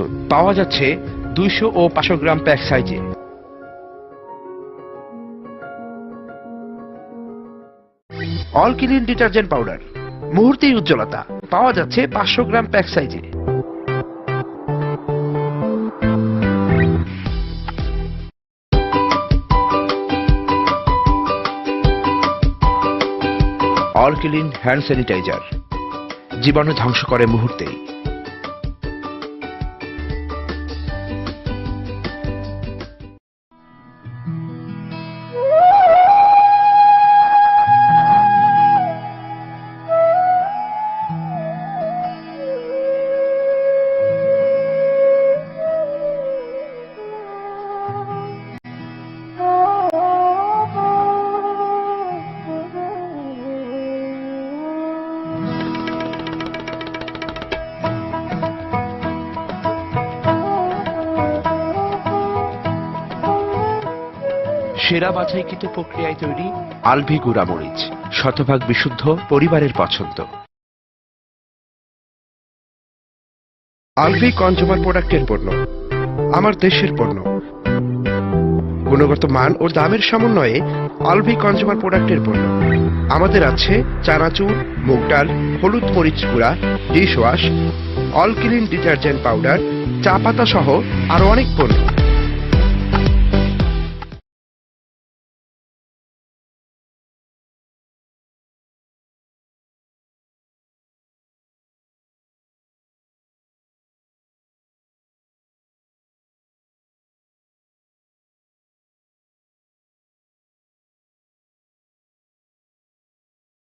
প্রস্তুত পাওয়া যাচ্ছে দুইশো ও পাঁচশো গ্রাম প্যাক সাইজে অল ক্লিন ডিটারজেন্ট পাউডার মুহূর্তেই উজ্জ্বলতা। পাওয়া যাচ্ছে পাঁচশো গ্রাম প্যাক সাইজে অল ক্লিন হ্যান্ড স্যানিটাইজার জীবাণু ধ্বংস করে মুহূর্তেই। সেরা বাছাইকৃত প্রক্রিয়ায় তৈরি আলভি গুঁড়া মরিচ শতভাগ বিশুদ্ধ, পরিবারের পছন্দ। আলভি কনজুমার প্রোডাক্টের পণ্য, আমার দেশের পণ্য। গুণগত মান ও দামের সমন্বয়ে আলভি কনজুমার প্রোডাক্টের পণ্য। আমাদের আছে চানাচুর, মুগ ডাল, হলুদ মরিচ গুঁড়া dish wash All Clean detergent powder, চা পাতা সহ আরও অনেক পণ্য।